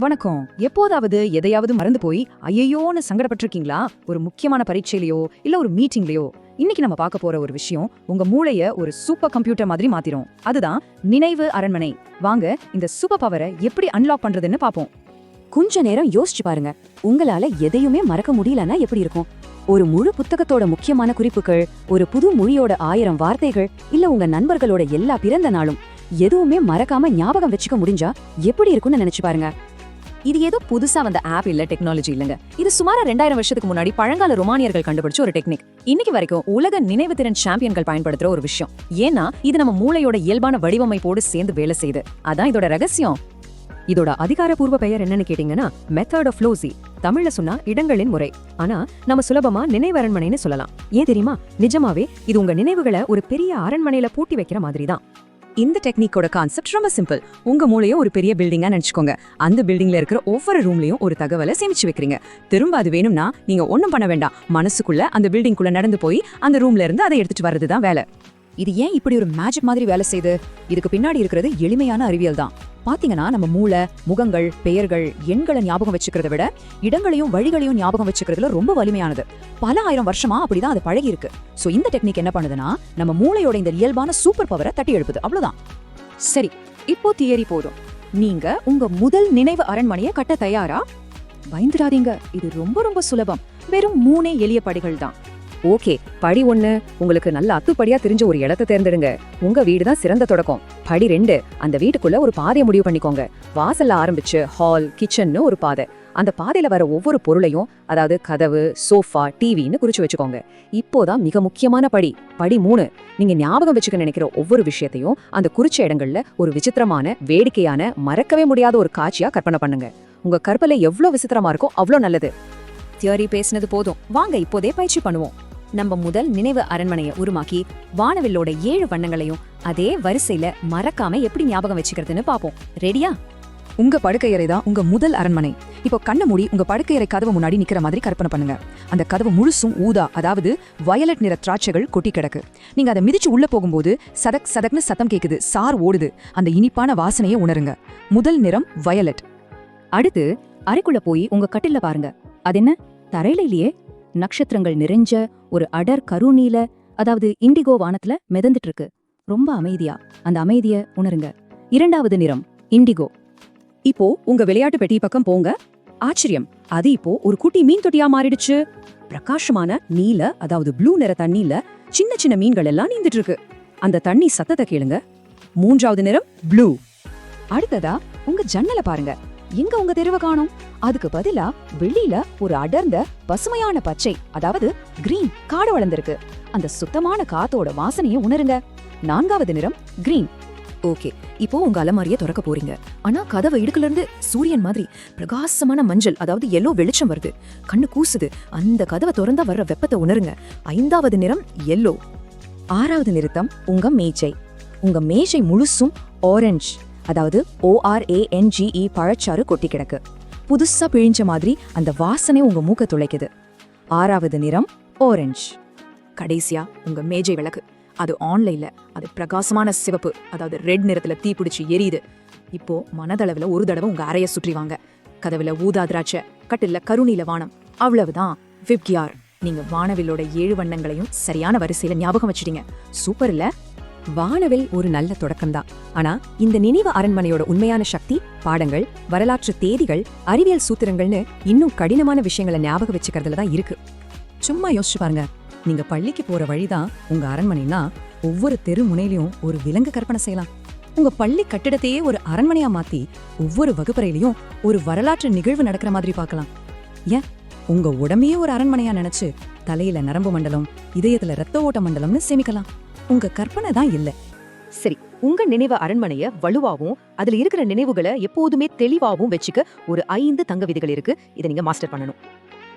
வணக்கம். எப்போதாவது எதையாவது மறந்து போய் ஐயோன்னு சங்கடப்பட்டிருக்கீங்களா? ஒரு முக்கியமான பரீட்சையிலயோ இல்ல ஒரு மீட்டிங்லயோ? இன்னைக்கு நம்ம பார்க்க போற ஒரு விஷயம் உங்க மூளைய ஒரு சூப்பர் கம்ப்யூட்டர் மாதிரி மாத்திரும். அதுதான் நினைவு அரண்மனை. வாங்க இந்த சூப்பர் பவரை எப்படி அன்லாக் பண்றதுன்னு பாப்போம் கொஞ்ச நேரம் யோசிச்சு பாருங்க. உங்களால எதையுமே மறக்க முடியலன்னா எப்படி இருக்கும்? ஒரு முழு புத்தகத்தோட முக்கியமான குறிப்புகள் ஒரு புது மொழியோட ஆயிரம் வார்த்தைகள் இல்ல உங்க நண்பர்களோட எல்லா பிறந்த நாளும் எதுவுமே மறக்காம ஞாபகம் வச்சுக்க முடிஞ்சா எப்படி இருக்கும்னு நினைச்சு பாருங்க. இது ஏதோ புதுசா வந்த ஆப் இல்ல டெக்னாலஜி இல்லங்க. இது சுமார் ரெண்டாயிரம் வருஷத்துக்கு முன்னாடி பழங்கால ரொமானியர்கள் கண்டுபிடிச்ச ஒரு டெக்னிக் இன்னைக்கு வரைக்கும் உலக நினைவு திறன் சாம்பியன்கள் பயன்படுத்துற ஒரு விஷயம். ஏன்னா இது நம்ம மூளையோட இயல்பான வடிவமைப்போடு சேர்ந்து வேலை செய்யுது. அதான் இதோட ரகசியம். இதோட அதிகாரப்பூர்வ பெயர் என்னன்னு கேட்டீங்கன்னா மெத்தட் ஆஃப் லோசி தமிழ்ல சொன்னா இடங்களின் முறை. ஆனா நம்ம சுலபமா நினைவரண்மனைன்னு சொல்லலாம். ஏன் தெரியுமா? நிஜமாவே இது உங்க நினைவுகளை ஒரு பெரிய அரண்மனையில பூட்டி வைக்கிற மாதிரி தான் இந்த டெக்னிக்கோட கான்செப்ட் ரொம்ப சிம்பிள் உங்க மூளைய ஒரு பெரிய பில்டிங்கா நினைச்சுக்கோங்க. அந்த பில்டிங்ல இருக்கிற ஒவ்வொரு ரூம்லயும் ஒரு தகவலை சேமிச்சு வைக்கிறீங்க. திரும்ப அது வேணும்னா நீங்க ஒன்றும் பண்ண வேண்டாம். மனசுக்குள்ள அந்த பில்டிங்குள்ள நடந்து போய் அந்த ரூம்ல இருந்து அதை எடுத்துட்டு வர்றதுதான் வேலை. இது ஏன் இப்படி ஒரு மேஜிக் மாதிரி வேலை செய்யுது இதுக்கு பின்னாடி இருக்கிறது எளிமையான அறிவியல் தான். பாத்தீங்கன்னா நம்ம மூளை முகங்கள் பெயர்கள் எண்களை ஞாபகம் வச்சுக்கிறத விட இடங்களையும் வழிகளையும் ஞாபகம் வச்சுக்கிறதுல ரொம்ப வலிமையானது. பல ஆயிரம் வருஷமா அப்படிதான் அது பழகி இருக்கு சோ இந்த டெக்னிக் என்ன பண்ணுதுன்னா நம்ம மூளையோட இந்த இயல்பான சூப்பர் பவரை தட்டி எழுப்புது. அவ்வளவுதான். சரி இப்போ தியரி போதும். நீங்க உங்க முதல் நினைவு அரண்மனையை கட்ட தயாரா? பயந்துடாதீங்க. இது ரொம்ப ரொம்ப சுலபம். வெறும் மூணே எளிய படிகள் தான். ஓகே படி ஒண்ணு உங்களுக்கு நல்ல அத்துப்படியா தெரிஞ்ச ஒரு இடத்த தேர்ந்தெடுங்க. உங்க வீடு தான் சிறந்த தொடக்கம். படி ரெண்டு அந்த வீட்டுக்குள்ள ஒரு பாதையை முடிவு பண்ணிக்கோங்க. வாசல்ல ஆரம்பிச்சு ஹால் கிச்சன்னு ஒரு பாதை. அந்த பாதையில வர ஒவ்வொரு பொருளையும் அதாவது கதவு சோஃபா டிவின்னு குறிச்சு வச்சுக்கோங்க. இப்போதான் மிக முக்கியமான படி. படி மூணு நீங்க ஞாபகம் வச்சுக்க நினைக்கிற ஒவ்வொரு விஷயத்தையும் அந்த குறிச்ச இடங்கள்ல ஒரு விசித்திரமான வேடிக்கையான மறக்கவே முடியாத ஒரு காட்சியா கற்பனை பண்ணுங்க. உங்க கற்பலை எவ்வளவு விசித்திரமா இருக்கோ அவ்வளோ நல்லது. தியரி பேசினது போதும். வாங்க இப்போதே பயிற்சி பண்ணுவோம். நம்ம முதல் நினைவு அரண்மனையை உருமாக்கி வானவில்லோட ஏழு வண்ணங்களையும் அதே வரிசையில மறக்காம எப்படி ஞாபகம் வச்சுக்கிறதுன்னு பாப்போம். ரெடியா உங்க படுக்கையறை தான் உங்க முதல் அரண்மனை. இப்போ கண்ண மூடி உங்க படுக்கையறை கதவு முன்னாடி நிக்கிற மாதிரி கற்பனை பண்ணுங்க. அந்த கதவு முழுசும் ஊதா அதாவது வயலட் நிற திராட்சைகள் கொட்டி கிடக்கு. நீங்க அதை மிதிச்சு உள்ள போகும்போது சதக் சதக்னு சத்தம் கேக்குது சார் ஓடுது. அந்த இனிப்பான வாசனையை உணருங்க. முதல் நிறம் வயலட். அடுத்து அறைக்குள்ள போய் உங்க கட்டில பாருங்க. அது என்ன தரையில இல்லையே நட்சத்திரங்கள் நிறைஞ்ச ஒரு அடர் கருநீல அதாவது இண்டிகோ வானத்துல மிதந்துட்டு இருக்கு ரொம்ப அமைதியா. அந்த அமைதிய உணருங்க. இரண்டாவது நிறம் இண்டிகோ. இப்போ உங்க விளையாட்டு பெட்டி பக்கம் போங்க. ஆச்சரியம். அது இப்போ ஒரு குட்டி மீன் தொட்டியா மாறிடுச்சு. பிரகாசமான நீல அதாவது ப்ளூ நிற தண்ணியில சின்ன சின்ன மீன்கள் எல்லாம் நீந்துட்டு இருக்கு அந்த தண்ணி சத்தத்தை கேளுங்க. மூன்றாவது நிறம் ப்ளூ. அடுத்ததா உங்க ஜன்னல பாருங்க. எங்க உங்க தெருவை காணோம்? அதுக்கு பதிலா வெளியில ஒரு அடர்ந்த பசுமையான பச்சை அதாவது கிரீன் காடு வளர்ந்திருக்கு. அந்த சுத்தமான காத்தோட வாசனையை உணருங்க. நான்காவது நிறம் கிரீன் ஓகே இப்போ உங்க அலமாரிய திறக்க போறீங்க. ஆனா கதவு இடுக்குல இருந்து சூரியன் மாதிரி பிரகாசமான மஞ்சள் அதாவது எல்லோ வெளிச்சம் வருது. கண்ணு கூசுது. அந்த கதவை திறந்தா வர்ற வெப்பத்தை உணருங்க. ஐந்தாவது நிறம் எல்லோ ஆறாவது நிறுத்தம் உங்க மேஜை. உங்க மேஜை முழுசும் ஆரஞ்சு அதாவது ஓஆர்ஏஎன்ஜிஇ பழச்சாறு கொட்டி கிடக்கு புதுசா பிழிஞ்ச மாதிரி அந்த வாசனை உங்க மூக்க துளைக்குது. ஆறாவது நிறம் ஓரஞ்ச் கடைசியா உங்க மேஜை விளக்கு. அது ஆன்லைன்ல அது பிரகாசமான சிவப்பு. அதாவது ரெட் நிறத்துல தீப்பிடிச்சு எரியுது. இப்போ மனதளவுல ஒரு தடவை உங்க அறைய சுற்றிவாங்க கதவுல ஊதா திராட்சை கட்டில்ல கருணீல வானம். அவ்வளவுதான். விப்கியார் நீங்க வானவிலோட ஏழு வண்ணங்களையும் சரியான வரிசையில ஞாபகம் வச்சிட்டீங்க. சூப்பர் இல்ல? வானவில் ஒரு நல்ல தொடக்கம்தான். ஆனா இந்த நினைவு அரண்மனையோட உண்மையான சக்தி பாடங்கள் வரலாற்று தேதிகள் அறிவியல் சூத்திரங்கள்னு இன்னும் கடினமான விஷயங்களை ஞாபகம் வச்சுக்கிறதுல தான் இருக்கு. சும்மா யோசிச்சு பாருங்க. நீங்க பள்ளிக்கு போற வழிதான் உங்க அரண்மனைனா ஒவ்வொரு தெரு முனையிலயும் ஒரு விலங்கு கற்பனை செய்யலாம். உங்க பள்ளி கட்டிடத்தையே ஒரு அரண்மனையா மாத்தி ஒவ்வொரு வகுப்பறையிலயும் ஒரு வரலாற்று நிகழ்வு நடக்கிற மாதிரி பார்க்கலாம். ஏன்? உங்க உடம்பையே ஒரு அரண்மனையா நினைச்சு தலையில நரம்பு மண்டலம் இதயத்துல ரத்த ஓட்ட மண்டலம்னு சேமிக்கலாம். உங்க கற்பனை தான் இல்ல. சரி உங்க நினைவு அரண்மனைய வலுவாவும் அதுல இருக்கிற நினைவுகளை எப்போதுமே தெளிவாவும் வச்சுக்க ஒரு ஐந்து தங்க விதிகள் இருக்கு. இதை நீங்க மாஸ்டர் பண்ணணும்.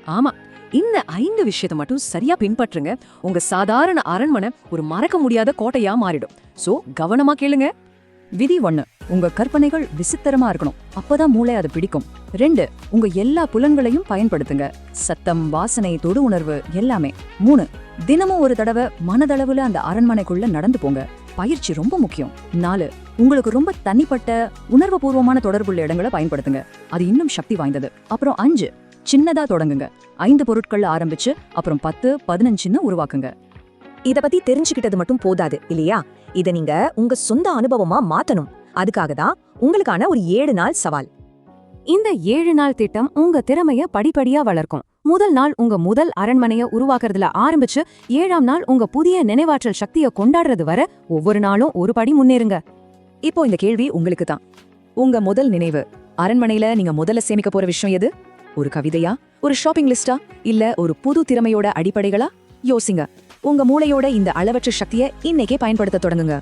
ஆமா. இந்த ஐந்து விஷயத்தை மட்டும் சரியா பின்பற்றுங்க. உங்க சாதாரண அரண்மனை ஒரு மறக்க முடியாத கோட்டையா மாறிடும். சோ கவனமா கேளுங்க. விதி ஒன்று உங்க கற்பனைகள் விசித்திரமா இருக்கணும். அப்பதான் மூளை அதை பிடிக்கும். ரெண்டு உங்க எல்லா புலன்களையும் பயன்படுத்துங்க. சத்தம் வாசனை தொடு உணர்வு எல்லாமே. மூணு தினமும் ஒரு தடவை மனதளவுல அந்த அரண்மனைக்குள்ள நடந்து போங்க. பயிற்சி ரொம்ப முக்கியம். நாலு உங்களுக்கு ரொம்ப தனிப்பட்ட உணர்வுபூர்வமான தொடர்புள்ள இடங்களை பயன்படுத்துங்க. அது இன்னும் சக்தி வாய்ந்தது. அப்புறம் அஞ்சு சின்னதா தொடங்குங்க. ஐந்து பொருட்கள் ஆரம்பிச்சு அப்புறம் பத்து பதினஞ்சுன்னு உருவாக்குங்க. இத பத்தி தெரிஞ்சுக்கிட்டது மட்டும் போதாது இல்லையா? இத நீங்க உங்க சொந்த அனுபவமா மாத்தணும். அதுக்காக தான் உங்களுக்கான ஒரு ஏழு நாள் சவால். இந்த ஏழு நாள் திட்டம் உங்க திறமைய படிப்படியா வளர்க்கும். முதல் நாள் உங்க முதல் அரண்மனைய உருவாக்குறதுல ஆரம்பிச்சு ஏழாம் நாள் உங்க புதிய நினைவாற்றல் சக்திய கொண்டாடுறது வர ஒவ்வொரு நாளும் ஒரு படி முன்னேறுங்க. இப்போ இந்த கேள்வி உங்களுக்கு தான். உங்க முதல் நினைவு அரண்மனையில நீங்க முதல்ல சேமிக்க போற விஷயம் எது? ஒரு கவிதையா? ஒரு ஷாப்பிங் லிஸ்டா? இல்ல ஒரு புது திறமையோட அடிப்படைகளா? யோசிங்க. உங்க மூளையோட இந்த அளவற்ற சக்தியை இன்னைக்கே பயன்படுத்த தொடங்குங்க.